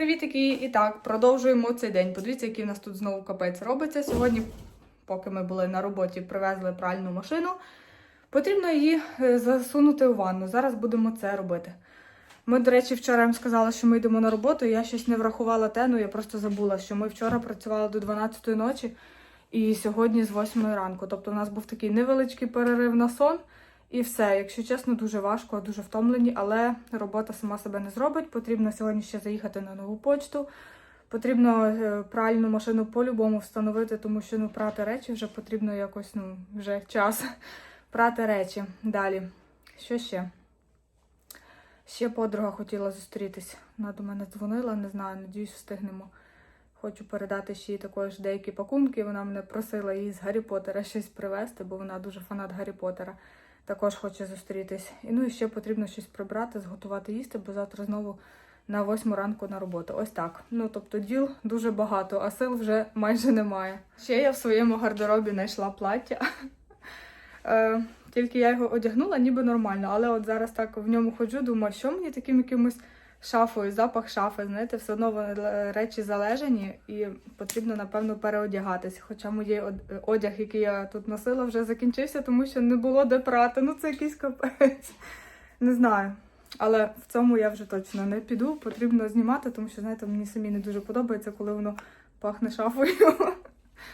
привітики! І так, продовжуємо цей день. Подивіться, який в нас тут знову капець робиться. Сьогодні, поки ми були на роботі, привезли пральну машину. Потрібно її е, засунути у ванну. Зараз будемо це робити. Ми, до речі, вчора їм сказали, що ми йдемо на роботу. Я щось не врахувала тену, я просто забула, що ми вчора працювали до 12 ночі і сьогодні з 8 ранку. Тобто у нас був такий невеличкий перерив на сон. І все, якщо чесно, дуже важко, дуже втомлені, але робота сама себе не зробить. Потрібно сьогодні ще заїхати на нову почту. Потрібно е, пральну машину по-любому встановити, тому що ну, прати речі вже потрібно якось, ну, вже час прати речі. Далі. Що ще? Ще подруга хотіла зустрітись. Вона до мене дзвонила, не знаю, надіюсь, встигнемо. Хочу передати ще їй також деякі пакунки. Вона мене просила їй з Гаррі Поттера щось привезти, бо вона дуже фанат Гаррі Поттера. Також хоче зустрітись. І ну і ще потрібно щось прибрати, зготувати їсти, бо завтра знову на восьму ранку на роботу. Ось так. Ну тобто діл дуже багато, а сил вже майже немає. Ще я в своєму гардеробі знайшла плаття. Е, Тільки я його одягнула, ніби нормально, але от зараз так в ньому ходжу, думаю, що мені таким якимось шафою, запах шафи, знаєте, все одно е, речі залежані і потрібно, напевно, переодягатись. Хоча моєї од- одяг, який я тут носила, вже закінчився, тому що не було де прати. Ну це якийсь капець. Не знаю. Але в цьому я вже точно не піду. Потрібно знімати, тому що, знаєте, мені самі не дуже подобається, коли воно пахне шафою.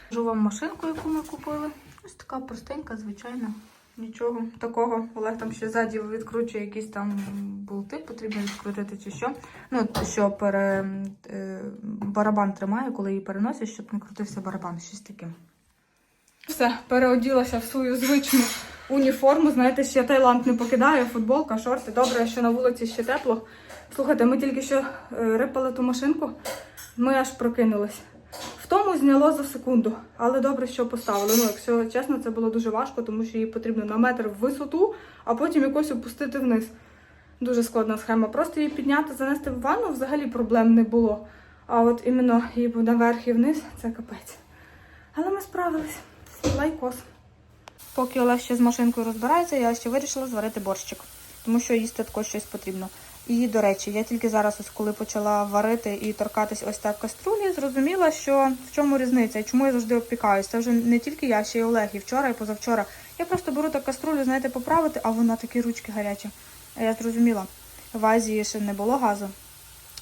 Покажу вам машинку, яку ми купили. Ось така простенька, звичайна. Нічого такого. Олег там ще ззаді відкручує якісь там болти, потрібно відкрутити чи що. Ну, що пере, е, барабан тримає, коли її переносять, щоб не крутився барабан, щось таке. Все, переоділася в свою звичну уніформу. Знаєте, ще Таїланд не покидає, футболка, шорти. Добре, що на вулиці ще тепло. Слухайте, ми тільки що е, рипали ту машинку, ми аж прокинулись. В тому зняло за секунду, але добре, що поставили. Ну, якщо чесно, це було дуже важко, тому що її потрібно на метр в висоту, а потім якось опустити вниз. Дуже складна схема. Просто її підняти, занести в ванну взагалі проблем не було. А от іменно її наверх і вниз це капець. Але ми справились. Лайкос. Поки Олег ще з машинкою розбирається, я ще вирішила зварити борщик, тому що їсти також щось потрібно. І, до речі, я тільки зараз, ось коли почала варити і торкатись ось так каструлі, зрозуміла, що в чому різниця і чому я завжди обпікаюсь. Це вже не тільки я, ще й Олег, і вчора, і позавчора. Я просто беру так каструлю, знаєте, поправити, а вона такі ручки гарячі. А я зрозуміла, в Азії ще не було газу,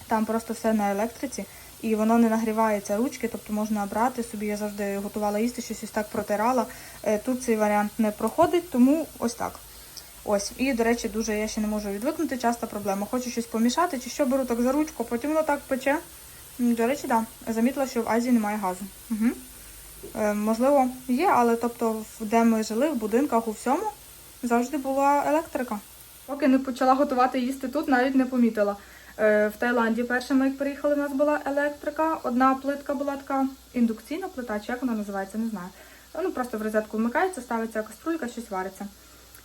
там просто все на електриці, і воно не нагрівається ручки, тобто можна брати собі. Я завжди готувала їсти, щось ось так протирала. Е, Тут цей варіант не проходить, тому ось так. Ось, і, до речі, дуже я ще не можу відвикнути, часто проблема. Хочу щось помішати, чи що беру так за ручку, потім воно так пече. До речі, так. Да. Замітила, що в Азії немає газу. Угу. Е, можливо, є, але тобто, де ми жили, в будинках, у всьому, завжди була електрика. Поки не почала готувати їсти тут, навіть не помітила. Е, в Таїланді першими, як приїхали, у нас була електрика. Одна плитка була така індукційна плита, чи як вона називається, не знаю. Ну, просто в розетку вмикається, ставиться каструлька, щось вариться.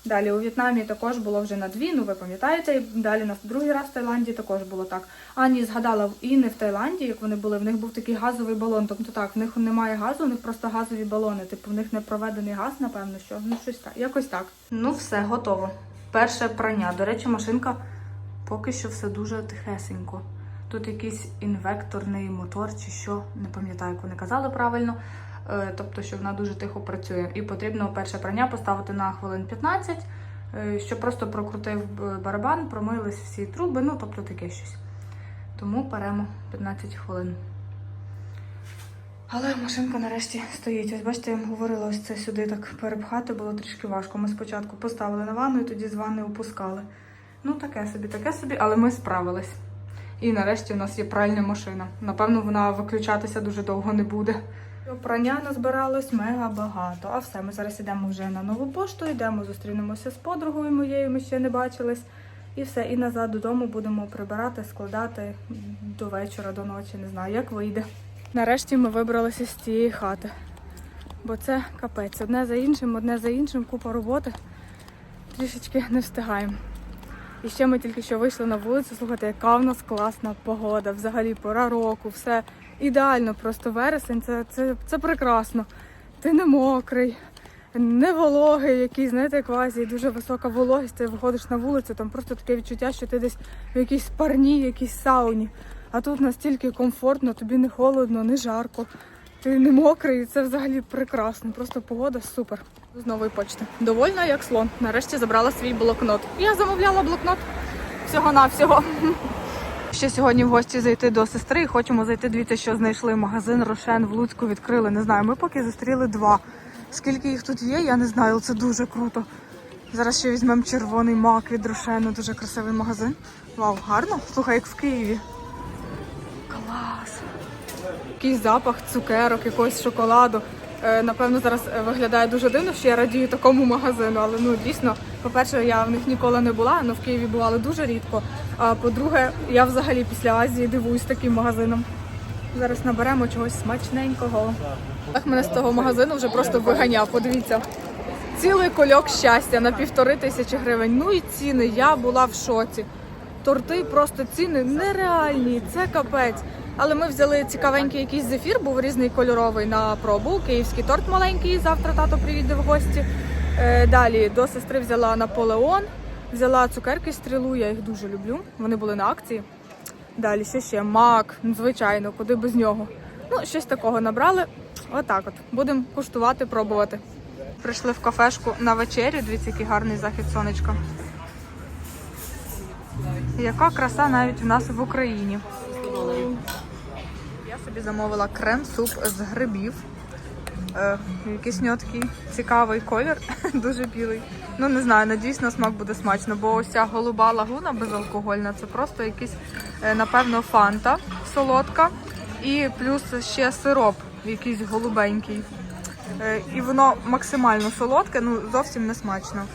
Далі у В'єтнамі також було вже на дві, ну ви пам'ятаєте, далі на другий раз в Таїланді також було так. А ні, згадала, і не в Таїланді, як вони були, в них був такий газовий балон. Тобто так, в них немає газу, у них просто газові балони. Типу, в них не проведений газ, напевно, що ну щось так, якось так. Ну, все, готово. Перше прання. До речі, машинка поки що все дуже тихесенько. Тут якийсь інвекторний мотор чи що, не пам'ятаю, як вони казали правильно. Е, Тобто, що вона дуже тихо працює. І потрібно перше прання поставити на хвилин 15, е, щоб просто прокрутив барабан, промились всі труби, ну тобто таке щось. Тому беремо 15 хвилин. Але машинка нарешті стоїть. Ось бачите, я вам говорила, ось це сюди так перепхати було трішки важко. Ми спочатку поставили на ванну і тоді з ванни опускали. Ну, таке собі, таке собі, але ми справились. І нарешті у нас є пральна машина. Напевно, вона виключатися дуже довго не буде. Прання назбиралось мега багато. А все, ми зараз йдемо вже на нову пошту, йдемо, зустрінемося з подругою моєю, ми ще не бачились. І все, і назад додому будемо прибирати, складати до вечора, до ночі, не знаю, як вийде. Нарешті ми вибралися з цієї хати. Бо це капець. Одне за іншим, одне за іншим, купа роботи. Трішечки не встигаємо. І ще ми тільки що вийшли на вулицю. Слухайте, яка в нас класна погода. Взагалі пора року, все ідеально, просто вересень. Це, це, це прекрасно. Ти не мокрий, не вологий, який, знаєте, як дуже висока вологість. Ти виходиш на вулицю, там просто таке відчуття, що ти десь в якійсь парній, якійсь сауні. А тут настільки комфортно, тобі не холодно, не жарко, ти не мокрий. Це взагалі прекрасно. Просто погода супер. З нової почти. Довольна, як слон. Нарешті забрала свій блокнот. Я замовляла блокнот всього-навсього. Ще сьогодні в гості зайти до сестри хочемо зайти. Дивіться, що знайшли. Магазин Рошен в Луцьку відкрили. Не знаю, ми поки зустріли два. Скільки їх тут є, я не знаю, це дуже круто. Зараз ще візьмемо червоний мак від Рошену. Дуже красивий магазин. Вау, гарно. Слухай, як в Києві. Якийсь запах цукерок, якогось шоколаду. Е, Напевно, зараз е, виглядає дуже дивно, що я радію такому магазину, але ну дійсно, по-перше, я в них ніколи не була, але в Києві бували дуже рідко. А по-друге, я взагалі після Азії дивуюсь таким магазином. Зараз наберемо чогось смачненького. Так мене з того магазину вже просто виганяв. Подивіться. Цілий кольок щастя на півтори тисячі гривень. Ну і ціни. Я була в шоці. Торти просто ціни нереальні. Це капець. Але ми взяли цікавенький якийсь зефір, був різний кольоровий на пробу. Київський торт маленький. Завтра тато приїде в гості. Е, далі до сестри взяла Наполеон, взяла цукерки стрілу. Я їх дуже люблю. Вони були на акції. Далі що ще? Мак, ну, звичайно, куди без нього. Ну, щось такого набрали. Отак от. Будемо куштувати, пробувати. Прийшли в кафешку на вечерю. Дивіться, який гарний захід сонечка. Яка краса навіть в нас в Україні. Собі замовила крем-суп з грибів. Е, якийсь нього цікавий колір, дуже білий. Ну не знаю, надіюсь, на смак буде смачно, бо ось ця голуба лагуна безалкогольна це просто якийсь, е, напевно, фанта солодка і плюс ще сироп, якийсь голубенький. Е, і воно максимально солодке, ну зовсім не смачно.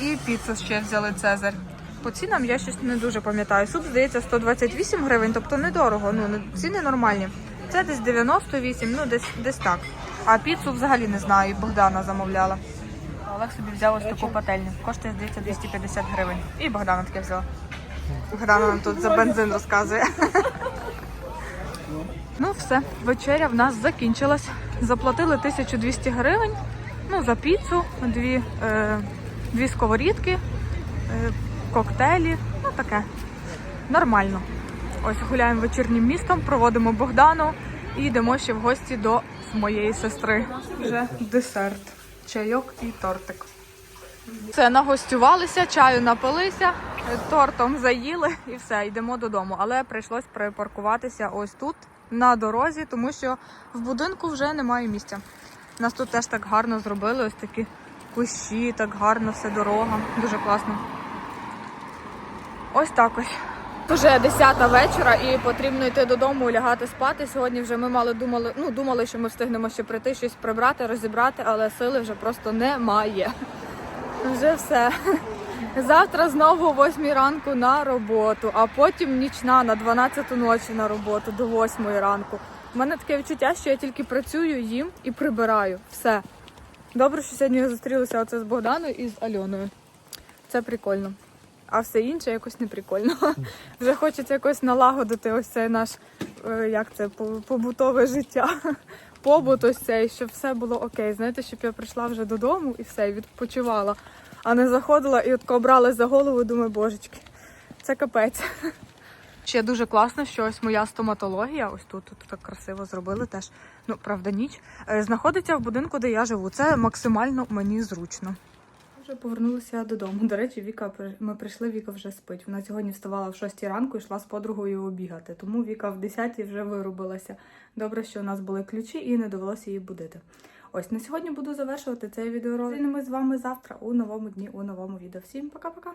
І піцу ще взяли Цезарь. По цінам я щось не дуже пам'ятаю. Суп, здається, 128 гривень, тобто недорого. Ну, ціни нормальні. Це десь 98, ну десь, десь так. А піцу взагалі не знаю, і Богдана замовляла. Олег собі взяв ось таку пательню. Коштує, здається, 250 гривень. І Богдана таке взяла. Богдана нам тут за бензин розказує. Ну, все, вечеря в нас закінчилась. Заплатили 1200 гривень. Ну, за піцу, дві, е, дві сковорідки, е, коктейлі. Ну, таке. Нормально. Ось гуляємо вечірнім містом, проводимо Богдану і йдемо ще в гості до моєї сестри. Вже десерт, чайок і тортик. Це нагостювалися, чаю напилися, тортом заїли і все, йдемо додому. Але прийшлось припаркуватися ось тут, на дорозі, тому що в будинку вже немає місця. Нас тут теж так гарно зробили, ось такі кущі, так гарно все дорога. Дуже класно. Ось так ось. Вже 10 вечора і потрібно йти додому, лягати спати. Сьогодні вже ми мали думали, ну думали, що ми встигнемо ще прийти, щось прибрати, розібрати, але сили вже просто немає. Вже все. Завтра знову о 8 ранку на роботу, а потім нічна на 12 ночі на роботу до 8 ранку. У мене таке відчуття, що я тільки працюю, їм і прибираю. Все. Добре, що сьогодні я зустрілася оце з Богданою і з Альоною. Це прикольно. А все інше якось не прикольно. Вже хочеться якось налагодити ось цей наш, е, як це, побутове життя. Побут ось цей, щоб все було окей. Знаєте, щоб я прийшла вже додому і все, і відпочивала, а не заходила і от бралась за голову, думаю, божечки, це капець. Ще дуже класно, що ось моя стоматологія, ось тут, тут так красиво зробили теж. Ну, правда, ніч. е, Знаходиться в будинку, де я живу. Це максимально мені зручно. Вже повернулися додому. До речі, Віка ми прийшли, Віка вже спить. Вона сьогодні вставала в 6 ранку і йшла з подругою обігати. Тому Віка в 10 вже вирубилася. Добре, що у нас були ключі і не довелося її будити. Ось на сьогодні буду завершувати цей відеоролик. Зустрінемось з вами завтра у новому дні, у новому відео. Всім пока-пока!